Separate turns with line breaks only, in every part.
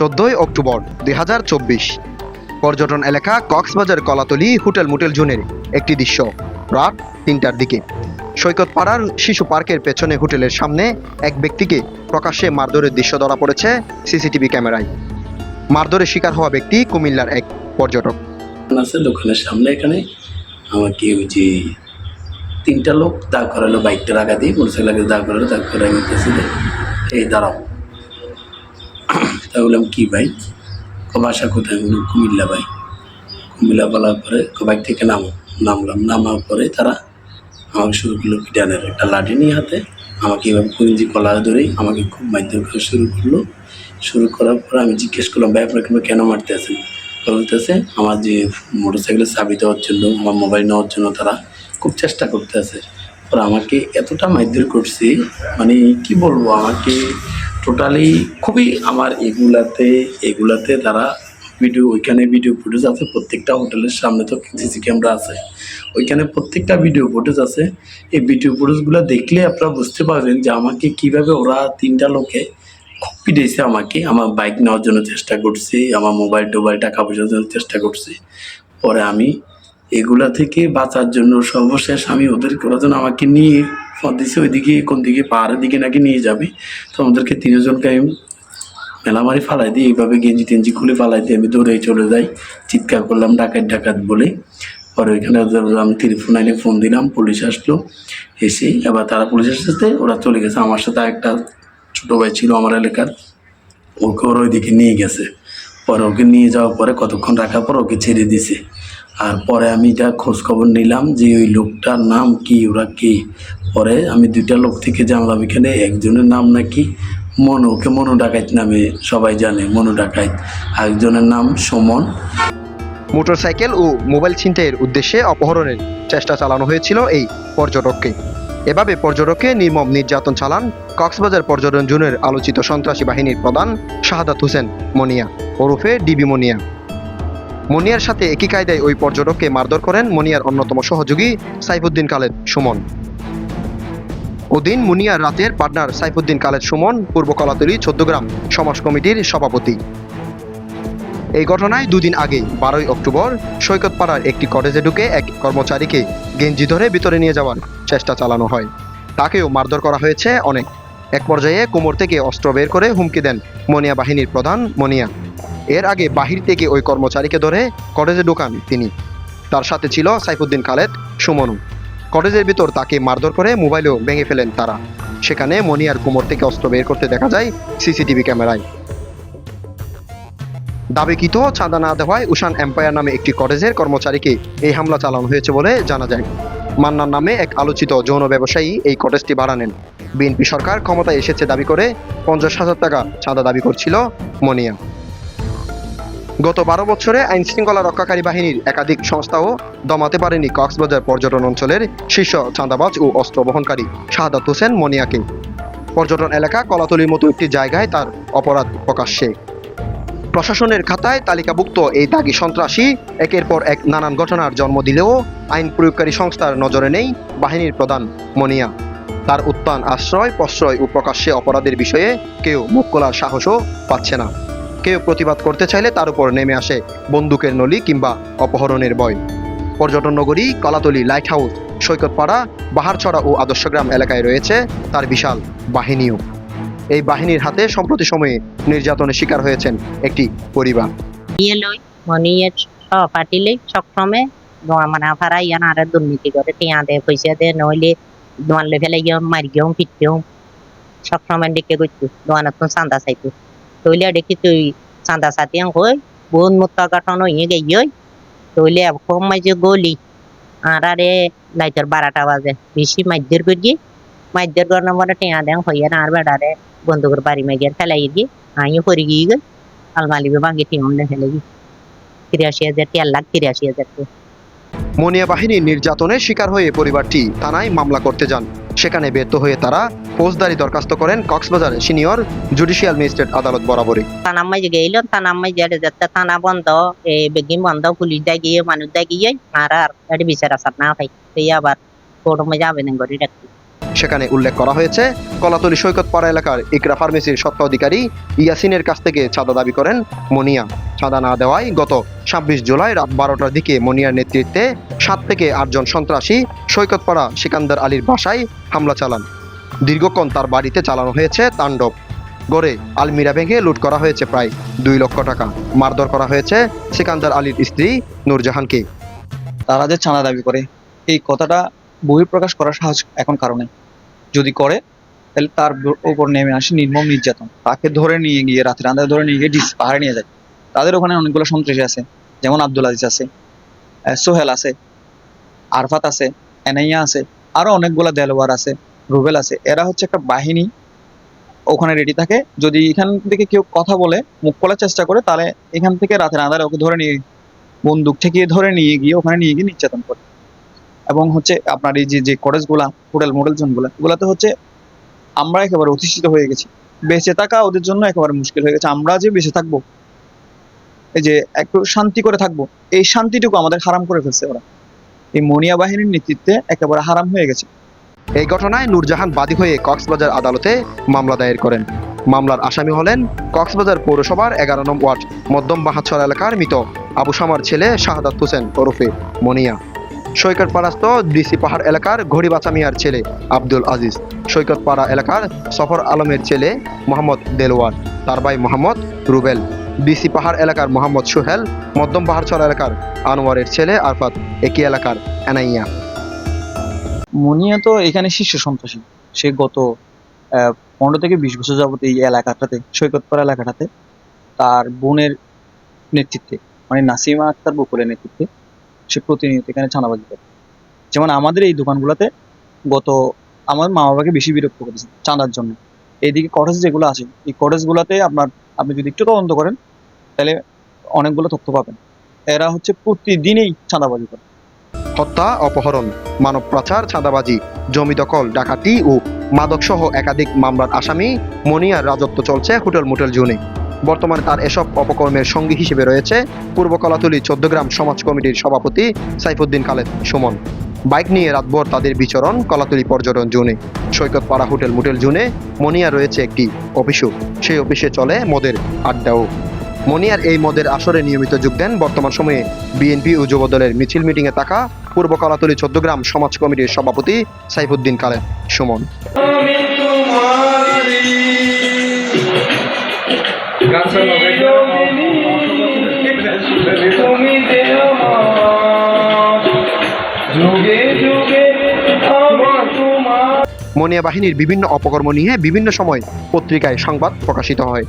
চোদ্দই অক্টোবর দুই পর্যটন এলাকা কক্সবাজার কলাতলি হোটেল মোটেল জোনের একটি দৃশ্য রাত তিনটার দিকে সৈকত পাড়ার শিশু পার্কের পেছনে হোটেলের সামনে এক ব্যক্তিকে প্রকাশ্যে মারধরের দৃশ্য ধরা পড়েছে সিসিটিভি ক্যামেরায় মারধরের শিকার হওয়া ব্যক্তি কুমিল্লার এক পর্যটক
দোকানের সামনে এখানে আমাকে ওই যে তিনটা লোক দাঁড় করালো বাইকটা লাগা দিয়ে মোটরসাইকেল দাঁড় করালো দাঁড় করে আমি এই দাঁড়াও তা বললাম কী ভাই কবাসা কোথায় বললাম কুমিল্লা ভাই কুমিল্লা বলার পরে বাইক থেকে নামো নামলাম নামার পরে তারা আমাকে শুরু করলো পিটানের একটা লাঠি নিয়ে হাতে আমাকে এভাবে কুঞ্জি কলা ধরেই আমাকে খুব মাধ্যম করা শুরু করলো শুরু করার পর আমি জিজ্ঞেস করলাম ভাই আপনার কিংবা কেন মারতে আসেন বলতেছে আমার যে মোটর সাইকেলের চাবি দেওয়ার জন্য আমার মোবাইল নেওয়ার জন্য তারা খুব চেষ্টা করতে আসে আমাকে এতটা মাইদুর করছে মানে কি বলবো আমাকে টোটালি খুবই আমার এগুলাতে এগুলাতে তারা ভিডিও ওইখানে ভিডিও ফুটেজ আছে প্রত্যেকটা হোটেলের সামনে তো সিসি ক্যামেরা আছে ওইখানে প্রত্যেকটা ভিডিও ফুটেজ আছে এই ভিডিও ফুটেজগুলো দেখলে আপনারা বুঝতে পারবেন যে আমাকে কিভাবে ওরা তিনটা লোকে খুব দিয়েছে আমাকে আমার বাইক নেওয়ার জন্য চেষ্টা করছে আমার মোবাইল টোবাইল টাকা পয়সার জন্য চেষ্টা করছে পরে আমি এগুলা থেকে বাঁচার জন্য সর্বশেষ আমি ওদের করার জন্য আমাকে নিয়ে দিছে ওইদিকে কোন দিকে পাহাড়ের দিকে নাকি নিয়ে যাবে তো আমাদেরকে তিনজনকে আমি মেলামারি ফালাই দিই এইভাবে গেঞ্জি টেঞ্জি খুলে ফালাই দিয়ে আমি দৌড়ে চলে যাই চিৎকার করলাম ডাকাত ডাকাত বলে পরে ওইখানে আমি টেলিফোন আইনে ফোন দিলাম পুলিশ আসলো এসে এবার তারা পুলিশ আসতে ওরা চলে গেছে আমার সাথে একটা ছোটো ভাই ছিল আমার এলাকার ওকে ওরা ওইদিকে নিয়ে গেছে পরে ওকে নিয়ে যাওয়ার পরে কতক্ষণ রাখার পর ওকে ছেড়ে দিছে আর পরে আমি এটা খোঁজখবর নিলাম যে ওই লোকটার নাম কি ওরা কে পরে আমি দুইটা লোক থেকে জানলাম এখানে একজনের নাম নাকি মনো ওকে মনু ডাকাইত নামে সবাই জানে মনু ডাকাইত আরেকজনের নাম সুমন
মোটরসাইকেল ও মোবাইল ছিনতাইয়ের উদ্দেশ্যে অপহরণের চেষ্টা চালানো হয়েছিল এই পর্যটককে এভাবে পর্যটককে নির্মম নির্যাতন চালান কক্সবাজার পর্যটন জোনের আলোচিত সন্ত্রাসী বাহিনীর প্রধান শাহাদাত হোসেন মনিয়া ওরফে ডিবি মনিয়া মনিয়ার সাথে একই কায়দায় ওই পর্যটককে মারধর করেন মনিয়ার অন্যতম সহযোগী সাইফুদ্দিন কালের সুমন ওদিন মুনিয়ার রাতের পার্টনার সাইফুদ্দিন কালেজ সুমন পূর্ব কলাতলি চোদ্দগ্রাম সমাজ কমিটির সভাপতি এই ঘটনায় দুদিন আগে বারোই অক্টোবর সৈকতপাড়ার একটি কটেজে ঢুকে এক কর্মচারীকে গেঞ্জি ধরে ভিতরে নিয়ে যাওয়ার চেষ্টা চালানো হয় তাকেও মারধর করা হয়েছে অনেক এক পর্যায়ে কোমর থেকে অস্ত্র বের করে হুমকি দেন মনিয়া বাহিনীর প্রধান মনিয়া এর আগে বাহির থেকে ওই কর্মচারীকে ধরে কটেজে ঢুকান তিনি তার সাথে ছিল সাইফুদ্দিন খালেদ সুমনু কটেজের ভিতর তাকে মারধর করে মোবাইলও ভেঙে ফেলেন তারা সেখানে আর কোমর থেকে অস্ত্র বের করতে দেখা যায় সিসিটিভি ক্যামেরায় দাবিকৃত চাঁদা না দেওয়ায় উষান এম্পায়ার নামে একটি কটেজের কর্মচারীকে এই হামলা চালানো হয়েছে বলে জানা যায় মান্নার নামে এক আলোচিত যৌন ব্যবসায়ী এই কটেজটি ভাড়া নেন বিএনপি সরকার ক্ষমতায় এসেছে দাবি করে পঞ্চাশ হাজার টাকা চাঁদা দাবি করছিল মনিয়া গত বারো বছরে আইন শৃঙ্খলা রক্ষাকারী বাহিনীর একাধিক সংস্থাও দমাতে পারেনি কক্সবাজার পর্যটন অঞ্চলের শীর্ষ চাঁদাবাজ ও অস্ত্র বহনকারী শাহাদাত হোসেন মনিয়াকে পর্যটন এলাকা কলাতলির মতো একটি জায়গায় তার অপরাধ প্রকাশ্যে প্রশাসনের খাতায় তালিকাভুক্ত এই দাগি সন্ত্রাসী একের পর এক নানান ঘটনার জন্ম দিলেও আইন প্রয়োগকারী সংস্থার নজরে নেই বাহিনীর প্রধান মনিয়া তার উত্থান আশ্রয় প্রশ্রয় ও প্রকাশ্যে অপরাধের বিষয়ে কেউ মুখ খোলার সাহসও পাচ্ছে না কেউ প্রতিবাদ করতে চাইলে তার উপর নেমে আসে বন্দুকের নলি কিংবা অপহরণের বয় পর্যটন নগরী কলাতলি লাইট হাউস সৈকতপাড়া বাহারছড়া ও আদর্শগ্রাম এলাকায় রয়েছে তার বিশাল বাহিনীও এই বাহিনীর হাতে সম্প্রতি সময়ে নির্যাতনের শিকার হয়েছেন একটি পরিবার
পাটিলে সক্ষমে মানে ভাড়া ইয়ান দুর্নীতি করে টিয়া দে পয়সা দে নইলে দোয়ান মারি গেও ফিট গেও চান্দা চাইতো তৈলিয়া দেখি তুই চাঁদা সাতিয়াং হই বোন মোত্তা কাটানো ইয়ে গেই তৈলিয়া কম মাইজে গলি আর আরে লাইটার বারাটা বাজে বেশি মাইজের করি মাইজের গরম মানে টেঁয়া দেন হইয়ে না আর বেড়ারে বন্ধুকের বাড়ি মাইগিয়ে ফেলাই দি আমি পরি গিয়ে গেল আলমালিবে ভাঙি টিউন ফেলে গি তিরাশি হাজার তেল লাখ তিরাশি হাজার
মনিয়া বাহিনীর নির্যাতনের শিকার হয়ে পরিবারটি থানায় মামলা করতে যান সেখানে ব্যর্থ হয়ে তারা ফৌজদারি দরখাস্ত করেন কক্সবাজারে সিনিয়র জুডিশিয়াল ম্যাজিস্ট্রেট আদালত বরাবরই
থানা মাই গেইল থানা মাই যে যাতে থানা বন্ধ এই বেগি বন্ধ পুলিশ দায় গিয়ে মানুষ দায় গিয়ে আর আর বিচার আসার না ভাই সেই আবার কোর্ট যাবে না গড়ি রাখি
সেখানে উল্লেখ করা হয়েছে কলাতলি সৈকতপাড়া এলাকার ইকরা ফার্মেসির স্বত্বাধিকারী ইয়াসিনের কাছ থেকে চাঁদা দাবি করেন মনিয়া চাঁদা না দেওয়ায় গত ছাব্বিশ জুলাই রাত বারোটার দিকে মনিয়ার নেতৃত্বে সাত থেকে আটজন সন্ত্রাসী সৈকতপাড়া সিকান্দার আলীর বাসায় হামলা চালান দীর্ঘক্ষণ তার বাড়িতে চালানো হয়েছে তাণ্ডব গড়ে আলমিরা ভেঙে লুট করা হয়েছে প্রায় দুই লক্ষ টাকা মারধর করা হয়েছে সিকান্দার আলীর স্ত্রী নূরজাহানকে
তারা যে ছানা দাবি করে এই কথাটা বহিঃপ্রকাশ করার সাহস এখন কারণে যদি করে তাহলে তার ওপর নেমে আসে নির্মম নির্যাতন তাকে ধরে নিয়ে গিয়ে রাতের আন্ধারে ধরে নিয়ে গিয়ে ডিস পাহাড়ে নিয়ে যায় তাদের ওখানে অনেকগুলো সন্ত্রাসী আছে যেমন আব্দুল আজিজ আছে সোহেল আছে আরফাত আছে এনাইয়া আছে আরও অনেকগুলো দেলোয়ার আছে রুবেল আছে এরা হচ্ছে একটা বাহিনী ওখানে রেডি থাকে যদি এখান থেকে কেউ কথা বলে মুখ খোলার চেষ্টা করে তাহলে এখান থেকে রাতের আন্ধারে ওকে ধরে নিয়ে বন্দুক ঠেকিয়ে ধরে নিয়ে গিয়ে ওখানে নিয়ে গিয়ে নির্যাতন করে এবং হচ্ছে আপনার এই যে যে গুলা হোটেল মোটেল গুলা এগুলাতে হচ্ছে আমরা একেবারে অধিষ্ঠিত হয়ে গেছি বেঁচে থাকা ওদের জন্য একেবারে মুশকিল হয়ে গেছে আমরা যে বেঁচে থাকবো এই যে একটু শান্তি করে থাকবো এই শান্তিটুকু আমাদের হারাম করে ফেলছে ওরা এই মনিয়া বাহিনীর নেতৃত্বে একেবারে হারাম হয়ে গেছে
এই ঘটনায় নূরজাহান বাদী হয়ে কক্সবাজার আদালতে মামলা দায়ের করেন মামলার আসামি হলেন কক্সবাজার পৌরসভার এগারো নম্বর ওয়ার্ড মধ্যম বাহাচ্ছর এলাকার মৃত আবু সামার ছেলে শাহাদাত হোসেন ওরফে মনিয়া সৈকত পাড়াস্থ ডিসি পাহাড় এলাকার ঘড়িবাচা মিয়ার ছেলে আব্দুল আজিজ সৈকত পাড়া এলাকার সফর আলমের ছেলে মোহাম্মদ দেলোয়ার তার ভাই মোহাম্মদ রুবেল ডিসি পাহাড় এলাকার মোহাম্মদ সোহেল মধ্যম পাহাড়ছড়া এলাকার আনোয়ারের ছেলে আরফাত একই এলাকার এনাইয়া
মনিয়া তো এখানে শীর্ষ সন্ত্রাসী সে গত পনেরো থেকে বিশ বছর যাবত এই এলাকাটাতে সৈকতপাড়া এলাকাটাতে তার বোনের নেতৃত্বে মানে নাসিমা আক্তার বকুলের নেতৃত্বে সে প্রতিনিয়ত এখানে ছানাবাজি করে যেমন আমাদের এই দোকানগুলোতে গত আমার মা বাবাকে বেশি বিরক্ত করেছে চাঁদার জন্য এইদিকে কটেজ যেগুলো আছে এই কটেজগুলোতে আপনার আপনি যদি একটু তদন্ত করেন তাহলে অনেকগুলো তথ্য পাবেন এরা হচ্ছে প্রতিদিনই চাঁদাবাজি করে
হত্যা অপহরণ মানব পাচার চাঁদাবাজি জমি দখল ডাকাতি ও মাদকসহ একাধিক মামলার আসামি মনিয়ার রাজত্ব চলছে হোটেল মোটেল জোনে বর্তমানে তার এসব অপকর্মের সঙ্গী হিসেবে রয়েছে পূর্ব কলাতলি চোদ্দগ্রাম সমাজ কমিটির সভাপতি সাইফুদ্দিন খালেদ সুমন বাইক নিয়ে রাতভর তাদের বিচরণ কলাতলি পর্যটন জোনে সৈকতপাড়া হোটেল মোটেল জোনে মনিয়া রয়েছে একটি অফিসও সেই অফিসে চলে মদের আড্ডাও মনিয়ার এই মদের আসরে নিয়মিত যোগ দেন বর্তমান সময়ে বিএনপি ও যুবদলের মিছিল মিটিংয়ে থাকা পূর্ব কলাতলি চোদ্দগ্রাম সমাজ কমিটির সভাপতি সাইফুদ্দিন খালেদ সুমন মনিয়া বাহিনীর বিভিন্ন অপকর্ম নিয়ে বিভিন্ন সময় পত্রিকায় সংবাদ প্রকাশিত হয়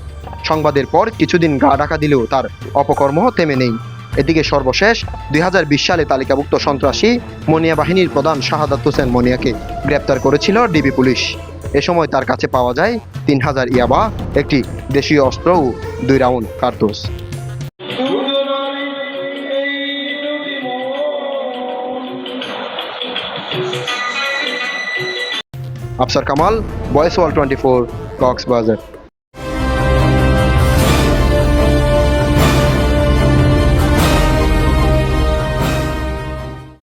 সংবাদের পর কিছুদিন গা ডাকা দিলেও তার অপকর্ম থেমে নেই এদিকে সর্বশেষ দুই সালে তালিকাভুক্ত সন্ত্রাসী মনিয়া বাহিনীর প্রধান শাহাদাত হোসেন মনিয়াকে গ্রেপ্তার করেছিল ডিবি পুলিশ এ সময় তার কাছে পাওয়া যায় তিন হাজার ইয়াবা একটি দেশীয় অস্ত্র ও দুই রাউন্ড কার্তুস আফসার কামাল বয়েস ওয়াল টোয়েন্টি ফোর কক্সবাজার